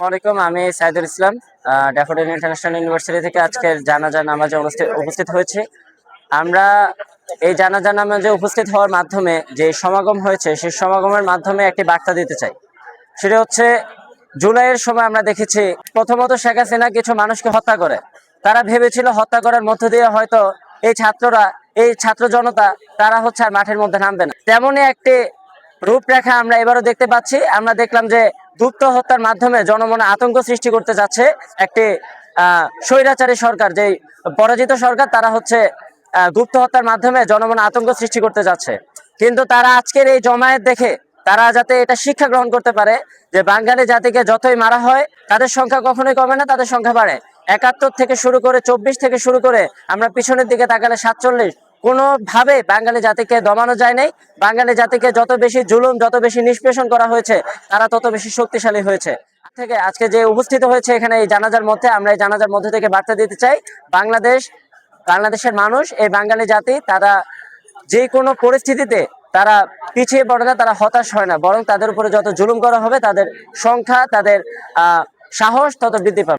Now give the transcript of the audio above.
আসসালামাইকুম আমি Saidul Islam Daffodil International University থেকে আজকের জানাজা নামাজে উপস্থিত হয়েছি। আমরা এই জানাজা নামাজে উপস্থিত হওয়ার মাধ্যমে যে সমাগম হয়েছে, সেই সমাগমের মাধ্যমে একটি বার্তা দিতে চাই। সেটা হচ্ছে, জুলাইয়ের সময় আমরা দেখেছি, প্রথমত শেখ হাসিনা কিছু মানুষকে হত্যা করে। তারা ভেবেছিল হত্যা করার মধ্য দিয়ে হয়তো এই ছাত্ররা, এই ছাত্র জনতা, তারা হচ্ছে আর মাঠের মধ্যে নামবে না। তেমনই একটি রূপরেখা আমরা এবারও দেখতে পাচ্ছি। আমরা দেখলাম যে গুপ্ত হত্যার মাধ্যমে জনমনে আতঙ্ক সৃষ্টি করতে যাচ্ছে একটি স্বৈরাচারী সরকার, যেই পরাজিত সরকার, তারা হচ্ছে গুপ্ত হত্যার মাধ্যমে জনমনে আতঙ্ক সৃষ্টি করতে যাচ্ছে। কিন্তু তারা আজকের এই জমায়েত দেখে, তারা যাতে এটা শিক্ষা গ্রহণ করতে পারে যে বাঙালি জাতিকে যতই মারা হয়, তাদের সংখ্যা কখনোই কমে না, তাদের সংখ্যা বাড়ে। একাত্তর থেকে শুরু করে চব্বিশ থেকে শুরু করে আমরা পিছনের দিকে তাকালে সাতচল্লিশ কোনোভাবে বাঙালি জাতিকে দমানো যায় নাই। বাঙালি জাতিকে যত বেশি জুলুম, যত বেশি নিষ্পেষণ করা হয়েছে, তারা তত বেশি শক্তিশালী হয়েছে। থেকে আজকে যে উপস্থিত হয়েছে এখানে এই জানাজার মধ্যে, আমরা এই জানাজার মধ্যে থেকে বার্তা দিতে চাই, বাংলাদেশ, বাংলাদেশের মানুষ, এই বাঙালি জাতি, তারা যে কোনো পরিস্থিতিতে তারা পিছিয়ে পড়ে না, তারা হতাশ হয় না। বরং তাদের উপরে যত জুলুম করা হবে, তাদের সংখ্যা, তাদের সাহস তত বৃদ্ধি পাবে।